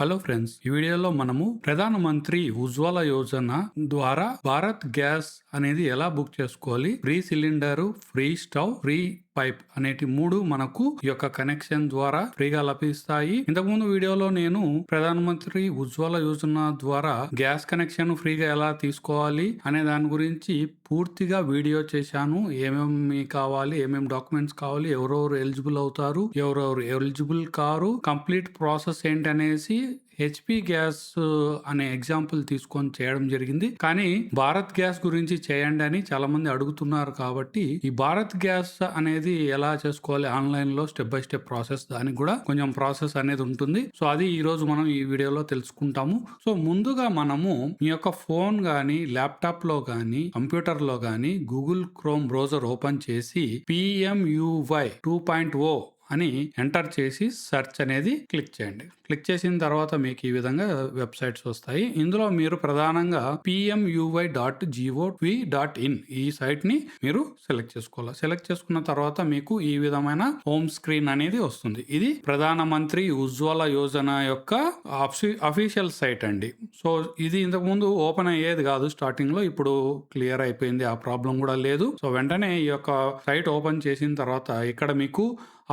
Hello friends ఈ వీడియోలో మనము ప్రధానమంత్రి ఉజ్వల యోజన ద్వారా భారత్ గ్యాస్ అనేది ఎలా బుక్ చేసుకోవాలి? Free cylinder free stove free pipe అనేటి మూడు మనకు ఈ యొక్క కనెక్షన్ ద్వారా ఫ్రీగా లభిస్తాయి. ఇంతకుముందు వీడియోలో నేను ప్రధానమంత్రి ఉజ్వల యోజన ద్వారా గ్యాస్ కనెక్షన్ ఫ్రీగా ఎలా తీసుకోవాలి అనే దాని గురించి పూర్తిగా వీడియో చేశాను. ఏమేమి కావాలి ఏమేమి డాక్యుమెంట్స్ కావాలి ఎవరెవరు ఎలిజిబుల్ అవుతారు ఎవరెవరు ఎలిజిబుల్ కారు కంప్లీట్ ప్రాసెస్ ఏంటనేసి హెచ్పి గ్యాస్ uh, అనే ఎగ్జాంపుల్ తీసుకొని చేయడం జరిగింది. కానీ భారత్ గ్యాస్ గురించి చేయండి అని చాలా మంది అడుగుతున్నారు కాబట్టి ఈ భారత్ గ్యాస్ అనేది ఎలా చేసుకోవాలి ఆన్లైన్లో స్టెప్ బై స్టెప్ ప్రాసెస్ దానికి కూడా కొంచెం ప్రాసెస్ అనేది ఉంటుంది. సో అది ఈ రోజు మనం ఈ వీడియోలో తెలుసుకుంటాము. సో ముందుగా మనము మీ యొక్క ఫోన్ కానీ ల్యాప్టాప్లో కానీ కంప్యూటర్లో కానీ గూగుల్ క్రోమ్ బ్రౌజర్ ఓపెన్ చేసి పిఎంయువై టూ పాయింట్ ఓ అని ఎంటర్ చేసి సెర్చ్ అనేది క్లిక్ చేయండి. క్లిక్ చేసిన తర్వాత మీకు ఈ విధంగా వెబ్సైట్స్ వస్తాయి. ఇందులో మీరు ప్రధానంగా PMUY dot V dot in ఈ సైట్ని మీరు సెలెక్ట్ చేసుకోవాలి. సెలెక్ట్ చేసుకున్న తర్వాత మీకు ఈ విధమైన హోమ్ స్క్రీన్ అనేది వస్తుంది. ఇది ప్రధానమంత్రి ఉజ్వల యోజన యొక్క అఫీషియల్ సైట్ అండి. సో ఇది ఇంతకు ముందు ఓపెన్ అయ్యేది కాదు స్టార్టింగ్లో. ఇప్పుడు క్లియర్ అయిపోయింది. ఆ ప్రాబ్లం కూడా లేదు. సో వెంటనే ఈ యొక్క సైట్ ఓపెన్ చేసిన తర్వాత ఇక్కడ మీకు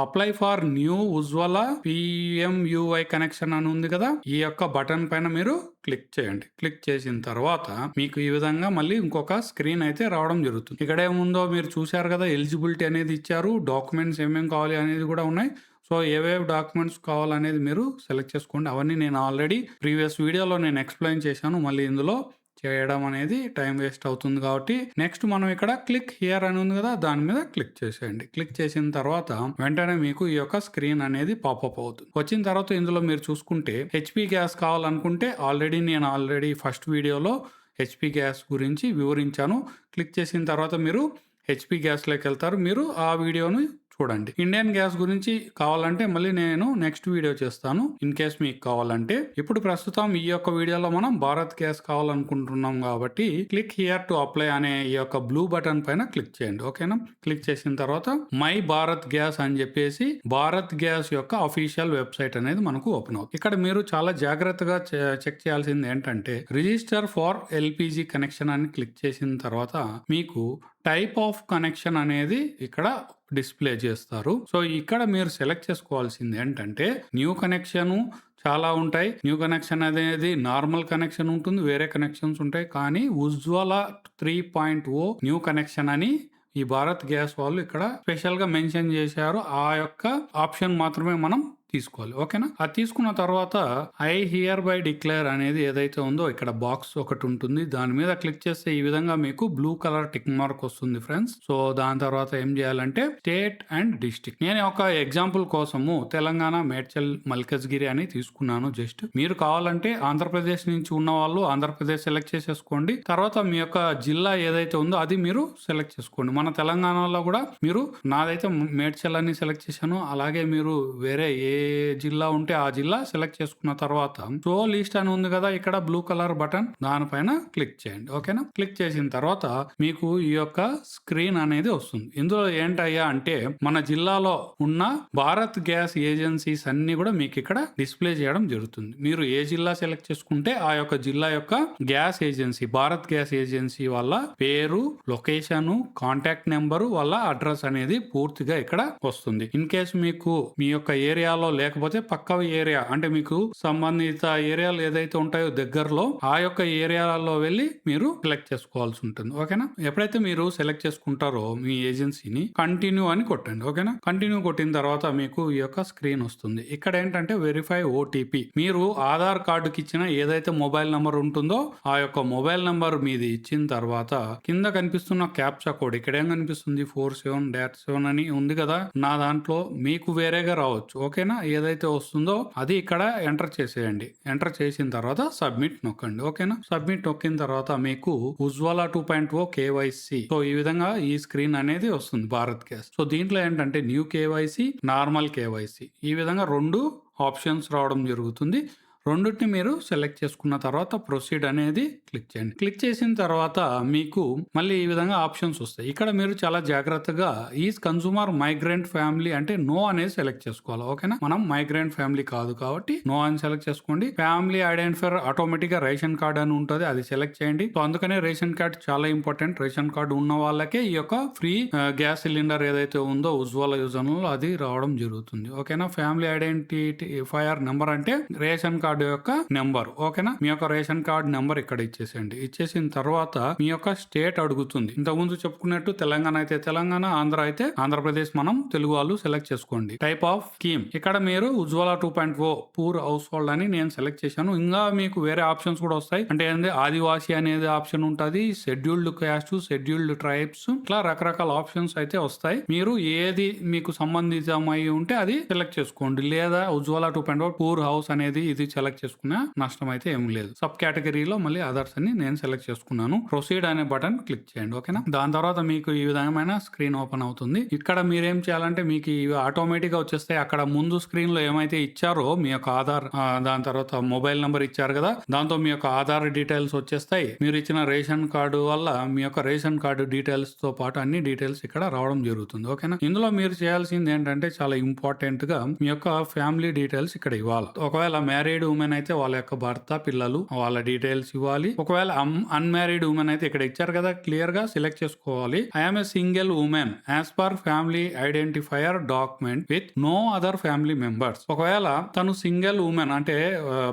apply for new Ujjwala PMUY connection అని ఉంది కదా? ఈ యొక్క బటన్ పైన మీరు క్లిక్ చేయండి. క్లిక్ చేసిన తర్వాత మీకు ఈ విధంగా మళ్ళీ ఇంకొక స్క్రీన్ అయితే రావడం జరుగుతుంది. ఇక్కడ ఏముందో మీరు చూశారు కదా ఎలిజిబిలిటీ అనేది ఇచ్చారు డాక్యుమెంట్స్ ఏమేమి కావాలి అనేది కూడా ఉన్నాయి. సో ఏవేవి డాక్యుమెంట్స్ కావాలనేది మీరు సెలెక్ట్ చేసుకోండి. అవన్నీ నేను ఆల్రెడీ ప్రీవియస్ వీడియోలో నేను ఎక్స్ప్లెయిన్ చేశాను. మళ్ళీ ఇందులో చేయడం అనేది టైం వేస్ట్ అవుతుంది కాబట్టి నెక్స్ట్ మనం ఇక్కడ క్లిక్ హియర్ అని ఉంది కదా దాని మీద క్లిక్ చేసేయండి. క్లిక్ చేసిన తర్వాత వెంటనే మీకు ఈ యొక్క స్క్రీన్ అనేది పాపప్ అవుతుంది. వచ్చిన తర్వాత ఇందులో మీరు చూసుకుంటే హెచ్పి గ్యాస్ కావాలనుకుంటే ఆల్రెడీ నేను ఆల్రెడీ ఫస్ట్ వీడియోలో హెచ్పి గ్యాస్ గురించి వివరించాను. క్లిక్ చేసిన తర్వాత మీరు హెచ్పి గ్యాస్లోకి వెళ్తారు. మీరు ఆ వీడియోని చూడండి. ఇండియన్ గ్యాస్ గురించి కావాలంటే మళ్ళీ నేను నెక్స్ట్ వీడియో చేస్తాను. ఇన్ కేస్ మీకు కావాలంటే. ఇప్పుడు ప్రస్తుతం ఈ యొక్క వీడియోలో మనం భారత్ గ్యాస్ కావాలనుకుంటున్నాం కాబట్టి క్లిక్ హియర్ టు అప్లై అనే ఈ యొక్క బ్లూ బటన్ పైన క్లిక్ చేయండి. ఓకేనా? క్లిక్ చేసిన తర్వాత మై భారత్ గ్యాస్ అని చెప్పేసి భారత్ గ్యాస్ యొక్క అఫీషియల్ వెబ్సైట్ అనేది మనకు ఓపెన్ అవుతుంది. ఇక్కడ మీరు చాలా జాగ్రత్తగా చెక్ చేయాల్సింది ఏంటంటే రిజిస్టర్ ఫార్ ఎల్పిజి కనెక్షన్ అని క్లిక్ చేసిన తర్వాత మీకు టైప్ ఆఫ్ కనెక్షన్ అనేది ఇక్కడ డిస్ప్లే చేస్తారు. సో ఇక్కడ మీరు సెలెక్ట్ చేసుకోవాల్సింది ఏంటంటే న్యూ కనెక్షన్ చాలా ఉంటాయి. న్యూ కనెక్షన్ అనేది నార్మల్ కనెక్షన్ ఉంటుంది వేరే కనెక్షన్స్ ఉంటాయి. కానీ Ujjwala three point O new connection అని ఈ భారత్ గ్యాస్ వాళ్ళు ఇక్కడ స్పెషల్గా మెన్షన్ చేశారు. ఆ యొక్క ఆప్షన్ మాత్రమే మనం తీసుకోవాలి. ఓకేనా? అది తీసుకున్న తర్వాత ఐ హియర్ బై డిక్లేర్ అనేది ఏదైతే ఉందో ఇక్కడ బాక్స్ ఒకటి ఉంటుంది. దాని మీద క్లిక్ చేస్తే ఈ విధంగా మీకు బ్లూ కలర్ టిక్ మార్క్ వస్తుంది ఫ్రెండ్స్ సో దాని తర్వాత ఏం చేయాలంటే స్టేట్ అండ్ డిస్టిక్ నేను ఒక ఎగ్జాంపుల్ కోసము తెలంగాణ మేడ్చల్ మల్కజ్గిరి అని తీసుకున్నాను జస్ట్ మీరు కావాలంటే ఆంధ్రప్రదేశ్ నుంచి ఉన్న వాళ్ళు ఆంధ్రప్రదేశ్ సెలెక్ట్ చేసేసుకోండి. తర్వాత మీ యొక్క జిల్లా ఏదైతే ఉందో అది మీరు సెలెక్ట్ చేసుకోండి. మన తెలంగాణలో కూడా మీరు నాదైతే మేడ్చల్ అని సెలెక్ట్ చేశాను. అలాగే మీరు వేరే ఏ ఏ జిల్లా ఉంటే ఆ జిల్లా సెలెక్ట్ చేసుకున్న తర్వాత షో లిస్ట్ అని ఉంది కదా ఇక్కడ బ్లూ కలర్ బటన్ దానిపైన క్లిక్ చేయండి. ఓకేనా? క్లిక్ చేసిన తర్వాత మీకు ఈ యొక్క స్క్రీన్ అనేది వస్తుంది. ఇందులో ఏంటయ్యా అంటే మన జిల్లాలో ఉన్న భారత్ గ్యాస్ ఏజెన్సీస్ అన్ని కూడా మీకు ఇక్కడ డిస్ప్లే చేయడం జరుగుతుంది. మీరు ఏ జిల్లా సెలెక్ట్ చేసుకుంటే ఆ యొక్క జిల్లా యొక్క gas agency Bharat gas agency వాళ్ళ పేరు లొకేషన్ కాంటాక్ట్ నెంబరు వాళ్ళ అడ్రస్ అనేది పూర్తిగా ఇక్కడ వస్తుంది. ఇన్ కేసు మీకు మీ యొక్క ఏరియాలో లేకపోతే పక్క ఏరియా అంటే మీకు సంబంధిత ఏరియాలు ఏదైతే ఉంటాయో దగ్గరలో ఆ యొక్క ఏరియాలో వెళ్ళి మీరు సెలెక్ట్ చేసుకోవాల్సి ఉంటుంది. ఓకేనా? ఎప్పుడైతే మీరు సెలెక్ట్ చేసుకుంటారో మీ ఏజెన్సీని కంటిన్యూ అని కొట్టండి. ఓకేనా? కంటిన్యూ కొట్టిన తర్వాత మీకు ఈ యొక్క స్క్రీన్ వస్తుంది. ఇక్కడ ఏంటంటే వెరిఫై ఓటీపీ మీరు ఆధార్ కార్డుకి ఇచ్చిన ఏదైతే మొబైల్ నంబర్ ఉంటుందో ఆ యొక్క మొబైల్ నంబర్ మీది ఇచ్చిన తర్వాత కింద కనిపిస్తున్న క్యాప్చా కోడ్ ఇక్కడ ఏం కనిపిస్తుంది? ఫోర్ సెవెన్ డాట్ సెవెన్ అని ఉంది కదా? నా దాంట్లో మీకు వేరేగా రావచ్చు. ఓకేనా? ఏదైతే వస్తుందో అది ఇక్కడ ఎంటర్ చేసేయండి. ఎంటర్ చేసిన తర్వాత సబ్మిట్ నొక్కండి. ఓకేనా? సబ్మిట్ నొక్కిన తర్వాత మీకు Ujjwala two point O oh KYC so. ఈ విధంగా ఈ స్క్రీన్ అనేది వస్తుంది భారత్ గ్యాస్ సో దీంట్లో ఏంటంటే న్యూ కేవైసీ నార్మల్ కేవైసీ ఈ విధంగా రెండు ఆప్షన్స్ రావడం జరుగుతుంది. రెండింటిని మీరు సెలెక్ట్ చేసుకున్న తర్వాత ప్రొసీడ్ అనేది క్లిక్ చేయండి. క్లిక్ చేసిన తర్వాత మీకు మళ్ళీ ఈ విధంగా ఆప్షన్స్ వస్తాయి. ఇక్కడ మీరు చాలా జాగ్రత్తగా ఈజ్ కన్సూమర్ మైగ్రెంట్ ఫ్యామిలీ అంటే నో అనేది సెలెక్ట్ చేసుకోవాలి. ఓకేనా మనం మైగ్రెంట్ ఫ్యామిలీ కాదు కాబట్టి నో అని సెలెక్ట్ చేసుకోండి. ఫ్యామిలీ ఐడెంటిఫైర్ ఆటోమేటిక్గా రేషన్ కార్డ్ అని ఉంటుంది. అది సెలెక్ట్ చేయండి. సో అందుకనే రేషన్ కార్డ్ చాలా ఇంపార్టెంట్ రేషన్ కార్డు ఉన్న వాళ్ళకే ఈ యొక్క ఫ్రీ గ్యాస్ సిలిండర్ ఏదైతే ఉందో ఉజ్వల యోజనలో అది రావడం జరుగుతుంది. ఓకేనా ఫ్యామిలీ ఐడెంటిటీ ఐడెంటిఫైర్ నెంబర్ అంటే రేషన్ కార్డు యొక్క నెంబర్ ఓకేనా? మీ యొక్క రేషన్ కార్డు నెంబర్ ఇక్కడ ఇచ్చేసేయండి. ఇచ్చేసిన తర్వాత మీ యొక్క స్టేట్ అడుగుతుంది. ఇంతకుముందు చెప్పుకున్నట్టు తెలంగాణ అయితే తెలంగాణ ఆంధ్ర అయితే ఆంధ్రప్రదేశ్ మనం తెలుగు వాళ్ళు సెలెక్ట్ చేసుకోండి. టైప్ ఆఫ్ స్కీమ్ ఇక్కడ మీరు Ujjwala two point O poor household అని నేను సెలెక్ట్ చేశాను. ఇంకా మీకు వేరే ఆప్షన్స్ కూడా వస్తాయి. అంటే ఏంది? ఆదివాసి అనేది ఆప్షన్ ఉంటుంది. షెడ్యూల్డ్ క్యాస్ట్ షెడ్యూల్డ్ ట్రైబ్స్ ఇట్లా రకరకాల ఆప్షన్స్ అయితే వస్తాయి. మీరు ఏది మీకు సంబంధితమై ఉంటే అది సెలెక్ట్ చేసుకోండి. లేదా Ujjwala two point O poor house అనేది ఇది సెలెక్ట్ సెలెక్ట్ చేసుకున్న నష్టం అయితే ఏం లేదు. సబ్ కేటగిరీలో మళ్ళీ అదర్స్ అని నేను సెలెక్ట్ చేసుకున్నాను. ప్రొసీడ్ అనే బటన్ క్లిక్ చేయండి ఓకేనా దాని తర్వాత మీకు ఈ విధమైన స్క్రీన్ ఓపెన్ అవుతుంది. ఇక్కడ మీరేం చేయాలంటే మీకు ఇవి ఆటోమేటిక్గా వచ్చేస్తాయి. అక్కడ ముందు స్క్రీన్లో ఏమైతే ఇచ్చారో మీ యొక్క ఆధార్ దాని తర్వాత మొబైల్ నెంబర్ ఇచ్చారు కదా? దాంతో మీ యొక్క ఆధార్ డీటెయిల్స్ వచ్చేస్తాయి. మీరు ఇచ్చిన రేషన్ కార్డు వల్ల మీ యొక్క రేషన్ కార్డు డీటెయిల్స్తో పాటు అన్ని డీటెయిల్స్ ఇక్కడ రావడం జరుగుతుంది ఓకేనా ఇందులో మీరు చేయాల్సింది ఏంటంటే చాలా ఇంపార్టెంట్గా మీ యొక్క ఫ్యామిలీ డీటెయిల్స్ ఇక్కడ ఇవ్వాలి. ఒకవేళ మ్యారీడ్ ఉమెన్ అయితే వాళ్ళ యొక్క భర్త పిల్లలు వాళ్ళ డీటెయిల్స్ ఇవ్వాలి. ఒకవేళ అన్మ్యారీడ్ ఉమెన్ అయితే ఇక్కడ ఇచ్చారు కదా క్లియర్గా సెలెక్ట్ చేసుకోవాలి. I'm a single women as per family identifier document with no other family members ఒకవేళ తను సింగిల్ ఉమెన్ అంటే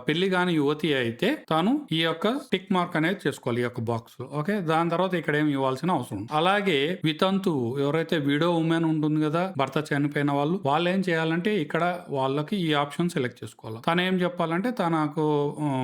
పెళ్ళి కాని యువతి అయితే తాను ఈ యొక్క టిక్ మార్క్ అనేది చేసుకోవాలి ఈ యొక్క బాక్స్ ఓకే దాని తర్వాత ఇక్కడ ఏమి ఇవ్వాల్సిన అవసరం అలాగే వితంతు ఎవరైతే విడో ఉమెన్ ఉంటుంది కదా భర్త చనిపోయిన వాళ్ళు వాళ్ళు ఏం చేయాలంటే ఇక్కడ వాళ్ళకి ఈ ఆప్షన్ సెలెక్ట్ చేసుకోవాలి. తను ఏం చెప్పాలంటే తనకు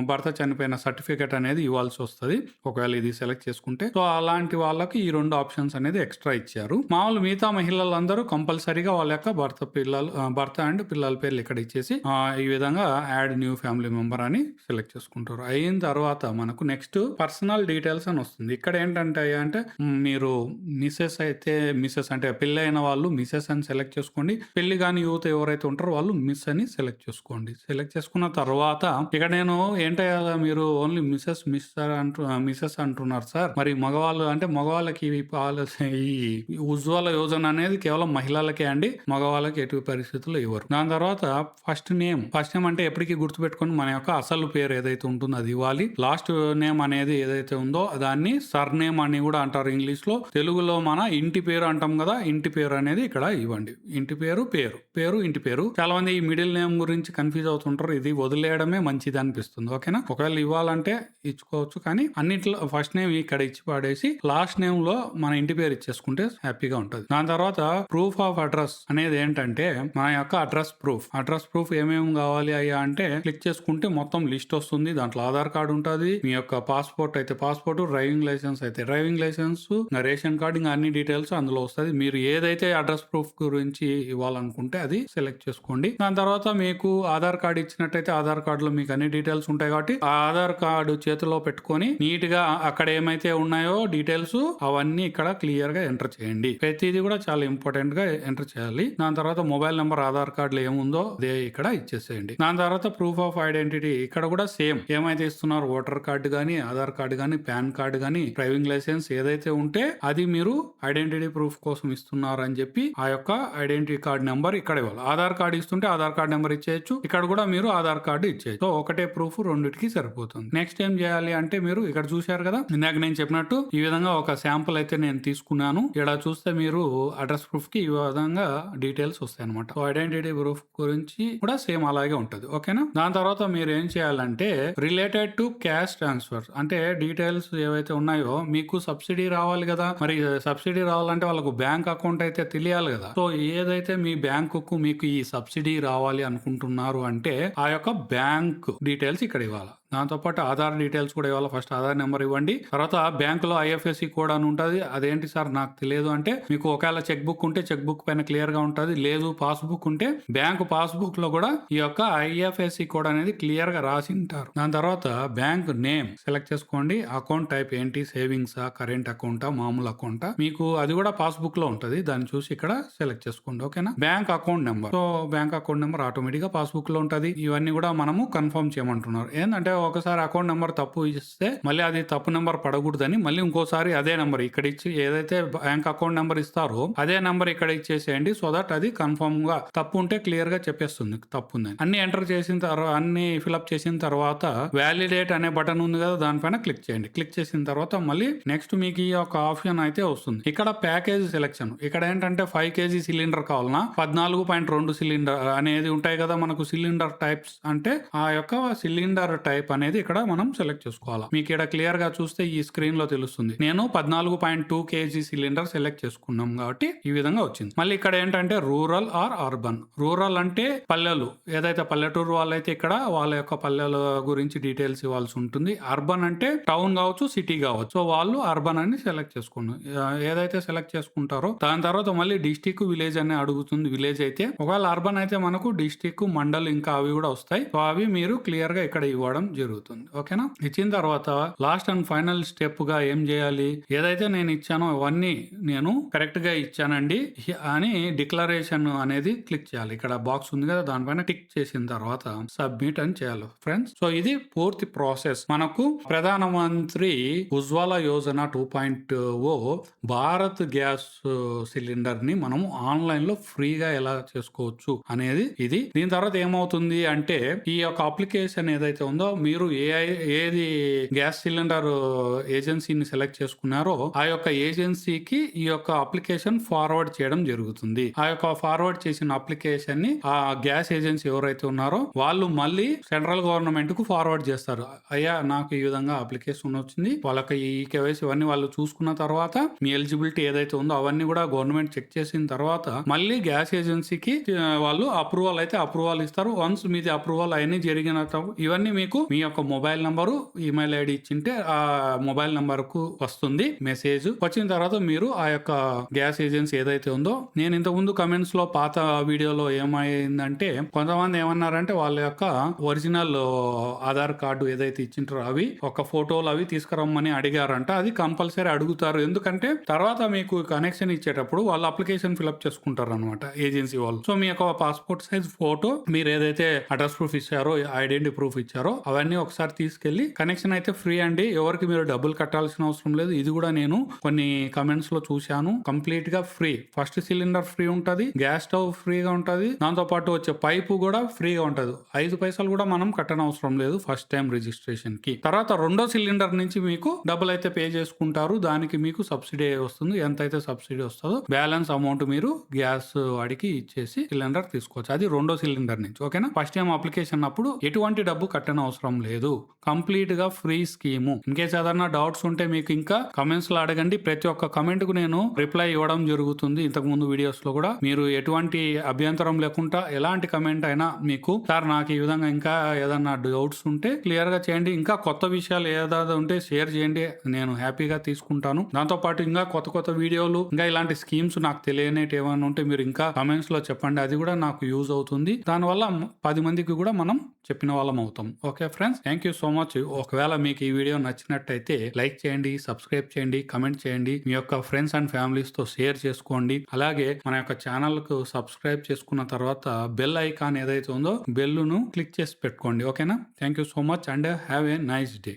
భర్త చనిపోయిన సర్టిఫికేట్ అనేది ఇవ్వాల్సి వస్తుంది. ఒకవేళ ఇది సెలెక్ట్ చేసుకుంటే. సో అలాంటి వాళ్ళకి ఈ రెండు ఆప్షన్స్ అనేది ఎక్స్ట్రా ఇచ్చారు. మామూలు మిగతా మహిళలందరూ కంపల్సరీగా వాళ్ళ యొక్క భర్త పిల్లలు భర్త అండ్ పిల్లల పేర్లు ఇక్కడ ఇచ్చేసి ఈ విధంగా యాడ్ న్యూ ఫ్యామిలీ మెంబర్ అని సెలెక్ట్ చేసుకుంటారు. అయిన తర్వాత మనకు నెక్స్ట్ పర్సనల్ డీటెయిల్స్ అని వస్తుంది. ఇక్కడ ఏంటంటే అంటే మీరు మిసెస్ అయితే మిసెస్ అంటే పెళ్ళి అయిన వాళ్ళు మిసెస్ అని సెలెక్ట్ చేసుకోండి. పెళ్ళి కాని యువత ఎవరైతే ఉంటారో వాళ్ళు మిస్ అని సెలెక్ట్ చేసుకోండి. సెలెక్ట్ చేసుకున్న తర్వాత తర్వాత ఇక్కడ నేను ఏంటయ్యా మీరు ఓన్లీ మిస్సెస్ మిస్టర్ అంటు మిస్సెస్ అంటున్నారు సార్ మరి మగవాళ్ళు అంటే మగవాళ్ళకి ఈ పాలసీ ఈ ఉజ్వల యోజన అనేది కేవలం మహిళలకే అండి మగవాళ్ళకి ఎటువంటి పరిస్థితుల్లో ఇవ్వరు. దాని తర్వాత ఫస్ట్ నేమ్ ఫస్ట్ నేమ్ అంటే ఎప్పటికీ గుర్తుపెట్టుకొని మన యొక్క అసలు పేరు ఏదైతే ఉంటుందో అది ఇవ్వాలి. లాస్ట్ నేమ్ అనేది ఏదైతే ఉందో దాన్ని సర్ నేమ్ అని కూడా అంటారు ఇంగ్లీష్లో. తెలుగులో మన ఇంటి పేరు అంటాం కదా ఇంటి పేరు అనేది ఇక్కడ ఇవ్వండి. ఇంటి పేరు పేరు. పేరు ఇంటి పేరు. చాలా మంది ఈ మిడిల్ నేమ్ గురించి కన్ఫ్యూజ్ అవుతుంటారు. ఇది వదిలేయడం ఇవ్వడమే మంచిది అనిపిస్తుంది ఓకేనా? ఒకవేళ ఇవ్వాలంటే ఇచ్చుకోవచ్చు కానీ అన్నిట్లో ఫస్ట్ నేమ్ ఇక్కడ ఇచ్చి పాడేసి లాస్ట్ నేమ్లో మన ఇంటి పేరు ఇచ్చేసుకుంటే హ్యాపీగా ఉంటుంది. దాని తర్వాత ప్రూఫ్ ఆఫ్ అడ్రస్ అనేది ఏంటంటే మన యొక్క అడ్రస్ ప్రూఫ్ అడ్రస్ ప్రూఫ్ ఏమేమి కావాలి అయ్యా అంటే క్లిక్ చేసుకుంటే మొత్తం లిస్ట్ వస్తుంది. దాంట్లో ఆధార్ కార్డు ఉంటుంది మీ యొక్క పాస్పోర్ట్ అయితే పాస్పోర్ట్ డ్రైవింగ్ లైసెన్స్ అయితే డ్రైవింగ్ లైసెన్స్ రేషన్ కార్డు ఇంకా అన్ని డీటెయిల్స్ అందులో వస్తుంది. మీరు ఏదైతే అడ్రస్ ప్రూఫ్ గురించి ఇవ్వాలనుకుంటే అది సెలెక్ట్ చేసుకోండి. దాని తర్వాత మీకు ఆధార్ కార్డు ఇచ్చినట్టయితే ఆధార్ కార్డులో మీకు అన్ని డీటెయిల్స్ ఉంటాయి కాబట్టి ఆ ఆధార్ కార్డు చేతిలో పెట్టుకొని నీట్గా అక్కడ ఏమైతే ఉన్నాయో డీటెయిల్స్ అవన్నీ ఇక్కడ క్లియర్గా ఎంటర్ చేయండి. ప్రతిదీ కూడా చాలా ఇంపార్టెంట్గా ఎంటర్ చేయాలి. దాని తర్వాత మొబైల్ నెంబర్ ఆధార్ కార్డులో ఏముందో అదే ఇక్కడ ఇచ్చేసేయండి. దాని తర్వాత ప్రూఫ్ ఆఫ్ ఐడెంటిటీ ఇక్కడ కూడా సేమ్. ఏమైతే ఇస్తున్నారు? ఓటర్ కార్డు కానీ ఆధార్ కార్డు కానీ పాన్ కార్డు కానీ డ్రైవింగ్ లైసెన్స్ ఏదైతే ఉంటే అది మీరు ఐడెంటిటీ ప్రూఫ్ కోసం ఇస్తున్నారు అని చెప్పి ఆ యొక్క ఐడెంటిటీ కార్డ్ నెంబర్ ఇక్కడ ఇవ్వాలి. ఆధార్ కార్డు ఇస్తుంటే ఆధార్ కార్డ్ నెంబర్ ఇచ్చేయచ్చు. ఇక్కడ కూడా మీరు ఆధార్ కార్డు ఇచ్చేయచ్చు. సో ఒకటే ప్రూఫ్ రెండింటికి సరిపోతుంది. నెక్స్ట్ ఏం చేయాలి అంటే మీరు ఇక్కడ చూశారు కదా ఇందాక నేను చెప్పినట్టు ఈ విధంగా ఒక శాంపుల్ అయితే నేను తీసుకున్నాను. ఇక్కడ చూస్తే మీరు అడ్రస్ ప్రూఫ్కి ఈ విధంగా డీటెయిల్స్ వస్తాయి అనమాట సో ఐడెంటిటీ ప్రూఫ్ గురించి కూడా సేమ్ అలాగే ఉంటుంది. ఓకేనా? దాని తర్వాత మీరు ఏం చేయాలంటే రిలేటెడ్ టు క్యాష్ ట్రాన్స్ఫర్. అంటే డీటెయిల్స్ ఏవైతే ఉన్నాయో మీకు సబ్సిడీ రావాలి కదా. మరి సబ్సిడీ రావాలంటే వాళ్ళకు బ్యాంక్ అకౌంట్ అయితే తెలియాలి కదా. సో ఏదైతే మీ బ్యాంకుకు మీకు ఈ సబ్సిడీ రావాలి అనుకుంటున్నారు అంటే ఆ యొక్క బ్యాంక్ డీటెయిల్స్ ఇక్కడ ఇవ్వాలి? దాంతోపాటు ఆధార్ డీటెయిల్స్ కూడా ఇవ్వాలి. ఫస్ట్ ఆధార్ నెంబర్ ఇవ్వండి. తర్వాత బ్యాంకులో ఐఎఫ్ఎస్సి కోడ్ అని ఉంటుంది. అదేంటి సార్? నాకు తెలియదు అంటే మీకు ఒకవేళ చెక్ బుక్ ఉంటే చెక్ బుక్ పైన క్లియర్గా ఉంటుంది. లేదు పాస్బుక్ ఉంటే బ్యాంకు పాస్బుక్లో కూడా ఈ యొక్క ఐఎఫ్ఎస్సి కోడ్ అనేది క్లియర్గా రాసి ఉంటారు. దాని తర్వాత బ్యాంక్ నేమ్ సెలెక్ట్ చేసుకోండి. అకౌంట్ టైప్ ఏంటి? సేవింగ్స్? కరెంట్ అకౌంటా? మామూలు అకౌంటా? మీకు అది కూడా పాస్బుక్లో ఉంటుంది. దాన్ని చూసి ఇక్కడ సెలెక్ట్ చేసుకోండి. ఓకేనా? Bank account number. So bank account number ఆటోమేటిక్గా పాస్బుక్లో ఉంటుంది. ఇవన్నీ కూడా మనము కన్ఫర్మ్ చేయమంటున్నారు. ఏంటంటే ఒకసారి అకౌంట్ నెంబర్ తప్పు ఇస్తే మళ్ళీ అది తప్పు నెంబర్ పడకూడదని మళ్ళీ ఇంకోసారి అదే నెంబర్ ఇక్కడ ఇచ్చి ఏదైతే బ్యాంక్ అకౌంట్ నెంబర్ ఇస్తారో అదే నెంబర్ ఇక్కడ ఇచ్చేసేయండి సో దట్ అది కన్ఫర్మ్గా తప్పు ఉంటే క్లియర్గా చెప్పేస్తుంది తప్పు ఉందని. అన్ని ఎంటర్ చేసిన తర్వాత అన్ని ఫిల్అప్ చేసిన తర్వాత వ్యాలిడేట్ అనే బటన్ ఉంది కదా దానిపైన క్లిక్ చేయండి. క్లిక్ చేసిన తర్వాత మళ్ళీ నెక్స్ట్ మీకు ఈ యొక్క ఆప్షన్ అయితే వస్తుంది. ఇక్కడ ప్యాకేజ్ సెలెక్షన్ ఇక్కడ ఏంటంటే ఫైవ్ కేజీ సిలిండర్ కావాలన్నా పద్నాలుగు పాయింట్ రెండు సిలిండర్ అనేది ఉంటాయి కదా మనకు సిలిండర్ టైప్స్ అంటే ఆ యొక్క సిలిండర్ టైప్ అనేది ఇక్కడ మనం సెలెక్ట్ చేసుకోవాలి. మీకు ఇక్కడ క్లియర్గా చూస్తే ఈ స్క్రీన్లో తెలుస్తుంది. నేను పద్నాలుగు point two KG cylinder select చేసుకున్నాం కాబట్టి ఈ విధంగా వచ్చింది. మళ్ళీ ఇక్కడ ఏంటంటే రూరల్ ఆర్ అర్బన్ రూరల్ అంటే పల్లెలు. ఏదైతే పల్లెటూరు వాళ్ళైతే ఇక్కడ వాళ్ళ యొక్క పల్లెల గురించి డీటెయిల్స్ ఇవ్వాల్సి ఉంటుంది. అర్బన్ అంటే టౌన్ కావచ్చు సిటీ కావచ్చు. సో వాళ్ళు అర్బన్ అని సెలెక్ట్ చేసుకున్నారు. ఏదైతే సెలెక్ట్ చేసుకుంటారో దాని తర్వాత మళ్ళీ డిస్టిక్ విలేజ్ అని అడుగుతుంది. విలేజ్ అయితే ఒకవేళ అర్బన్ అయితే మనకు డిస్టిక్ మండల్ ఇంకా అవి కూడా వస్తాయి. సో అవి మీరు క్లియర్గా ఇక్కడ ఇవ్వడం జరుగుతుంది. ఓకేనా? ఇచ్చిన తర్వాత లాస్ట్ అండ్ ఫైనల్ స్టెప్గా ఏం చేయాలి? ఏదైతే నేను ఇచ్చానో అవన్నీ నేను కరెక్ట్గా ఇచ్చానండి అని డిక్లరేషన్ అనేది క్లిక్ చేయాలి. ఇక్కడ బాక్స్ ఉంది కదా దానిపైన టిక్ చేసిన తర్వాత సబ్మిట్ అని చేయాలి. ఫ్రెండ్స్ సో ఇది పూర్తి ప్రాసెస్. మనకు Pradhanmantri Ujjwala Yojana two point O Bharat gas సిలిండర్ని మనము ఆన్లైన్లో ఫ్రీగా ఎలా చేసుకోవచ్చు అనేది ఇది. దీని తర్వాత ఏమవుతుంది అంటే ఈ యొక్క అప్లికేషన్ ఏదైతే ఉందో మీరు ఏ ఏది గ్యాస్ సిలిండర్ ఏజెన్సీని సెలెక్ట్ చేసుకున్నారో ఆ యొక్క ఏజెన్సీకి ఈ యొక్క అప్లికేషన్ ఫార్వర్డ్ చేయడం జరుగుతుంది. ఆ యొక్క ఫార్వర్డ్ చేసిన అప్లికేషన్ని ఆ గ్యాస్ ఏజెన్సీ ఎవరైతే ఉన్నారో వాళ్ళు మళ్ళీ సెంట్రల్ గవర్నమెంట్కు ఫార్వర్డ్ చేస్తారు. అయ్యా నాకు ఈ విధంగా అప్లికేషన్ వచ్చింది. వాళ్ళకి ఈ కేవైసీ ఇవన్నీ వాళ్ళు చూసుకున్న తర్వాత మీ ఎలిజిబిలిటీ ఏదైతే ఉందో అవన్నీ కూడా గవర్నమెంట్ చెక్ చేసిన తర్వాత మళ్ళీ గ్యాస్ ఏజెన్సీకి వాళ్ళు అప్రూవల్ అయితే అప్రూవల్ ఇస్తారు. వన్స్ మీది అప్రూవల్ అవన్నీ జరిగిన ఇవన్నీ మీకు మీ యొక్క మొబైల్ నంబరు ఈమెయిల్ ఐడి ఇచ్చింటే ఆ మొబైల్ నంబర్కు వస్తుంది మెసేజ్. వచ్చిన తర్వాత మీరు ఆ యొక్క గ్యాస్ ఏజెన్సీ ఏదైతే ఉందో నేను ఇంతకుముందు కమెంట్స్లో పాత వీడియోలో ఏమైందంటే కొంతమంది ఏమన్నారంటే వాళ్ళ యొక్క ఒరిజినల్ ఆధార్ కార్డు ఏదైతే ఇచ్చింటారో అవి ఒక ఫోటోలు అవి తీసుకురమ్మని అడిగారంట. అది కంపల్సరీ అడుగుతారు. ఎందుకంటే తర్వాత మీకు కనెక్షన్ ఇచ్చేటప్పుడు వాళ్ళు అప్లికేషన్ ఫిల్అప్ చేసుకుంటారు అనమాట ఏజెన్సీ వాళ్ళు. సో మీ యొక్క పాస్పోర్ట్ సైజ్ ఫోటో మీరు ఏదైతే అడ్రస్ ప్రూఫ్ ఇచ్చారో ఐడెంటిటీ ప్రూఫ్ ఇచ్చారో అవి అవన్నీ ఒకసారి తీసుకెళ్ళి కనెక్షన్ అయితే ఫ్రీ అండి. ఎవరికి మీరు డబ్బులు కట్టాల్సిన అవసరం లేదు. ఇది కూడా నేను కొన్ని కమెంట్స్లో చూశాను. కంప్లీట్గా ఫ్రీ. ఫస్ట్ సిలిండర్ ఫ్రీ ఉంటది. గ్యాస్ స్టవ్ ఫ్రీగా ఉంటది. దాంతో పాటు వచ్చే పైపు కూడా ఫ్రీగా ఉంటది. ఐదు పైసలు కూడా మనం కట్టనవసరం అవసరం లేదు ఫస్ట్ టైం రిజిస్ట్రేషన్కి. తర్వాత రెండో సిలిండర్ నుంచి మీకు డబ్బులు అయితే పే చేసుకుంటారు. దానికి మీకు సబ్సిడీ వస్తుంది. ఎంత అయితే సబ్సిడీ వస్తుందో బ్యాలెన్స్ అమౌంట్ మీరు గ్యాస్ వాడికి ఇచ్చేసి సిలిండర్ తీసుకోవచ్చు. అది రెండో సిలిండర్ నుంచి. ఓకేనా ఫస్ట్ టైం అప్లికేషన్ అప్పుడు ఎటువంటి డబ్బు కట్టన అవసరం లేదు. కంప్లీట్గా ఫ్రీ స్కీము. ఇన్కేస్ ఏదైనా ఏదన్నా డౌట్స్ ఉంటే మీకు ఇంకా కమెంట్స్లో అడగండి. ప్రతి ఒక్క కమెంట్కు నేను రిప్లై ఇవ్వడం జరుగుతుంది. ఇంతకు ముందు వీడియోస్లో కూడా మీరు ఎటువంటి అభ్యంతరం లేకుండా ఎలాంటి కమెంట్ అయినా మీకు సార్ నాకు ఈ విధంగా ఇంకా ఏదన్నా డౌట్స్ ఉంటే క్లియర్గా చేయండి. ఇంకా కొత్త విషయాలు ఏదైనా ఉంటే షేర్ చేయండి. నేను హ్యాపీగా తీసుకుంటాను. దాంతో పాటు ఇంకా కొత్త కొత్త వీడియోలు ఇంకా ఇలాంటి స్కీమ్స్ నాకు తెలియనేటి ఏమైనా ఉంటే మీరు ఇంకా కమెంట్స్లో చెప్పండి. అది కూడా నాకు యూజ్ అవుతుంది. దానివల్ల పది మందికి కూడా మనం చెప్పిన వాళ్ళం అవుతాం. Okay friends friends thank you so much. ఒకవేళ మీకు ఈ వీడియో నచ్చినట్టయితే లైక్ చేయండి సబ్స్క్రైబ్ చేయండి కమెంట్ చేయండి. మీ యొక్క ఫ్రెండ్స్ అండ్ ఫ్యామిలీస్తో షేర్ చేసుకోండి. అలాగే మన యొక్క ఛానల్కు సబ్స్క్రైబ్ చేసుకున్న తర్వాత బెల్ ఐకాన్ ఏదైతే ఉందో బెల్ క్లిక్ చేసి పెట్టుకోండి. ఓకేనా? Thank you so much and have a nice day.